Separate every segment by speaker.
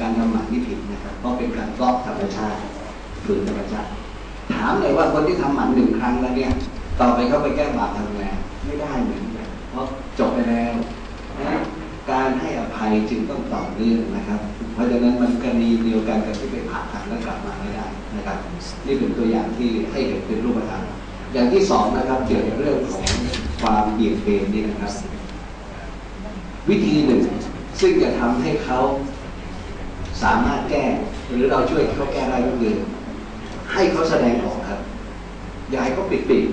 Speaker 1: การทำหมันนี่ผิดนะครับล็อกธรรมชาติฝืนธรรมชาติ ถามเลยว่าคนที่ทำหมันหนึ่งครั้งแล้วเนี่ย ต่อไปเขาไปแก้บาปทำไงไม่ได้เหมือนกันเพราะจบไปแล้วนะการให้อภัยจึงต้องต่อเนื่องนะครับ เพราะฉะนั้นมันกรณีเดียวกันกับที่ไปผ่าตัดแล้วกลับมาไม่ได้นะครับ นี่เป็นตัวอย่างที่ให้เห็นเป็นรูปธรรมอย่างที่สองนะครับเกี่ยวกับเรื่องของความเบี่ยงเบนนี่นะครับ วิธีหนึ่งซึ่งจะทำให้เขา สามารถแก้หรือเราช่วยเขาแก้ได้ก็คือให้เขาแสดงออกครับ อย่าให้เขาปิดปิด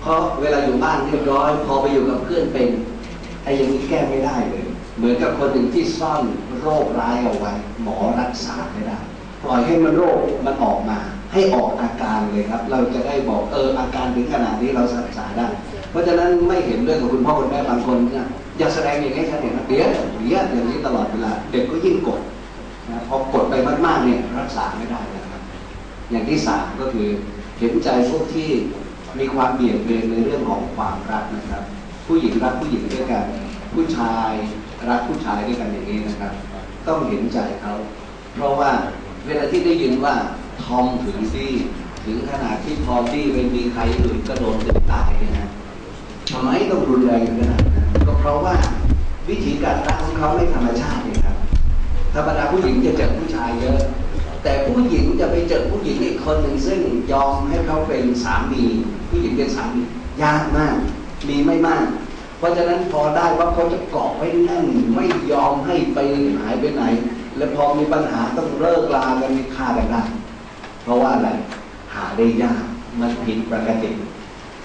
Speaker 1: เพราะเวลาอยู่บ้านเรียบร้อย พอไปอยู่กับเพื่อนเป็นไอ้ยังนี้แก้ไม่ได้เลย เหมือนกับคนหนึ่งที่ซ่อนโรคร้ายเอาไว้ หมอรักษาไม่ได้ปล่อยให้มันโรคมันออกมา ให้ออกอาการเลยครับ เราจะได้บอกเอออาการถึงขนาดนี้เรารักษาได้ เพราะฉะนั้นไม่เห็นด้วยกับคุณพ่อคุณแม่บางคนเนี่ยอย่าแสดงอย่างนี้ฉันเห็นนะเดี๋ยเดี๋ยอย่างนี้ตลอดเวลาเด็กก็ยิ่งกด นะพอกดไปมากๆเนี่ยรักษาไม่ได้นะครับ อย่างที่สามก็คือเห็นใจพวกที่มีความเบี่ยงเบนในเรื่องของความรักนะครับ ผู้หญิงรักผู้หญิงด้วยกัน ผู้ชายรักผู้ชายด้วยกันอย่างนี้นะครับ ต้องเห็นใจเขาเพราะว่าเวลาที่ได้ยินว่าทอมถึงที่ถึงขนาดที่ทอมที่ไม่มีใครอื่นก็โดนตึกตายนยนะทำไมต้องรุนแรงขนาดนั้นก็เพราะว่าวิธีการรักของเขาไม่ธรรมชาติเองครับ ธรรมดาผู้หญิงจะเจอผู้ชายเยอะ แต่ผู้หญิงจะไปเจอผู้หญิงอีกคนหนึ่งซึ่งยอมให้เขาเป็นสามี ผู้หญิงเป็นสามียากมาก มีไม่มาก เพราะฉะนั้นพอได้ว่าเขาจะเกาะไว้แน่นไม่ยอมให้ไปหายไปไหน และพอมีปัญหาต้องเลิกลากันมีค่ากันได้เพราะว่าอะไรหาได้ยากมันผิดปกติ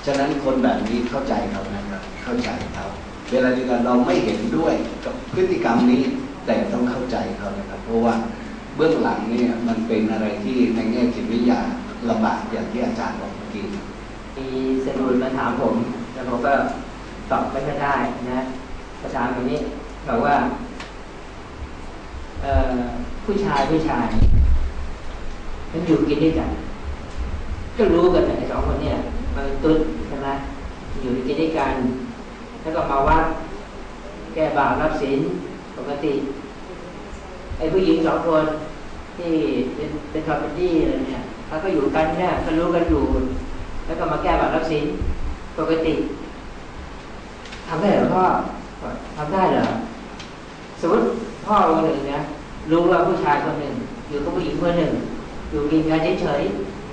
Speaker 1: ฉะนั้นคนแบบนี้เข้าใจเขานะครับเข้าใจเขาเวลาเดียวกันเราไม่เห็นด้วยกับพฤติกรรมนี้ แต่ต้องเข้าใจเขานะครับ เพราะว่าเบื้องหลังเนี่ยมันเป็นอะไรที่ในแง่จิตวิทยาลำบากอย่างที่อาจารย์บอกเมื่อกี้
Speaker 2: มีสนุนมาถามผมแล้วผมก็ตอบไม่ได้นะประถามแบบนี้บอกว่าผู้ชายผู้ชายมันอยู่กินด้วยกัน ก็รู้กันไอ้สองคนเนี่ยมันตุ๊ดใช่ไหมอยู่กินด้วยกัน แล้วก็มาวัดแก้บาปรับศีล ปกติไอ้ผู้หญิงสองคน ที่เป็นเป็นทอมเป็นดี้อะไรเนี่ยเขาก็อยู่กันเนี่ยก็รู้กันอยู่ แล้วก็มาแก้บาปรับศีลปกติทำได้หรอพ่อทำได้เหรอสมมติพ่อคนหนึ่งเนี่ยรู้ว่าผู้ชายคนหนึ่ง อยู่กับผู้หญิงคนหนึ่ง อยู่กินกันเฉย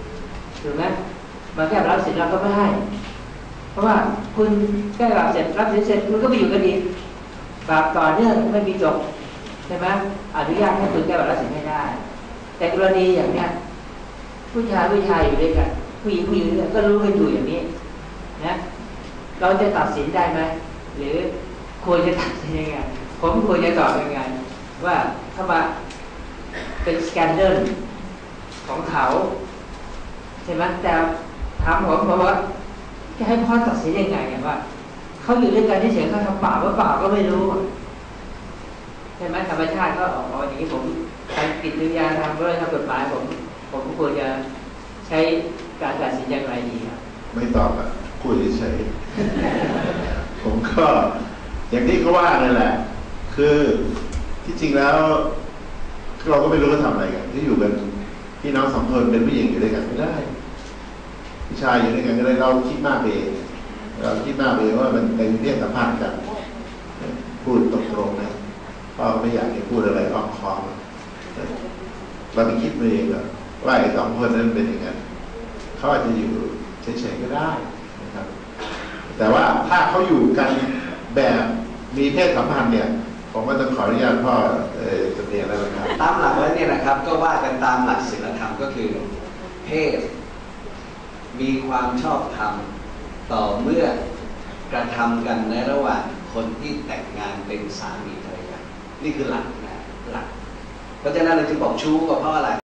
Speaker 2: ๆถูกไหมมาแก้บาปรับศีลเราก็ไม่ให้ เพราะว่าคุณแก้บาปเสร็จรับศีลเสร็จคุณก็ไปอยู่กันอีก บาปต่อเนื่องไม่มีจบใช่ไหมอนุญาตให้คุณแก้บัตรสินไม่ได้ แต่กรณีอย่างเนี้ยผู้ชายผู้ชายอยู่ด้วยกันผู้หญิงผู้หญิงด้ยก็รู้กันอยู่อย่างนี้นะเราจะตัดสินได้ไหมหรือควรจะตัดสินยังไงผมควรจะตอบยังไงว่าถ้ามาเป็นสแกนเดอร์ของเขาใช่ไหมแต่ถามผมบอกว่าจะให้พ่อตัดสินยังไงว่า เขาอยู่ด้วยกันที่เฉยเขาทำบาปว่าบาปก็ไม่รู้ใช่ไหมธรรมชาติก็ออกมาอย่างนี้ผมทางกิจวิทยาทางเรื่องทางกฎหมายผม ผมควรจะใช้การตัดสินอย่างไรดีครับ
Speaker 3: ไม่ตอบอะคุยเฉยผมก็อย่างที่เขาว่านั่นแหละ คือที่จริงแล้ว เราก็ไม่รู้จะทำอะไรกันที่อยู่กันพี่น้องสองคนเป็นผู้หญิงอยู่ด้วยกันไม่ได้ผู้ชายอยู่ด้วยกันก็ได้เราคิดมากเอง เราคิดมากเองว่ามันเป็นเพศสัมพันธ์กันพูดตรงๆนะพ่อไม่อยากจะพูดอะไรอ้อมค้อมเราไปคิดมาเองอว่าไอ้สองคนนั้นเป็นอย่างนั้นเขาอาจจะอยู่เฉยๆก็ได้นะครับ แต่ว่าถ้าเขาอยู่กันแบบมีเพศสัมพันธ์เนี่ยผมก็ต้องขออนุญาตพ่อเออสำเนียงแล้วนะครับ
Speaker 1: ตามหลักแล้วเนี่ยนะครับ ก็ว่ากันตามหลักศีลธรรมก็คือ เพศ มีความชอบธรรม ต่อเมื่อกระทำกันในระหว่างคนที่แต่งงานเป็นสามีภรรยานี่คือหลักนะหลัก เพราะฉะนั้นเราจึงบอกชู้ก็เพราะอะไร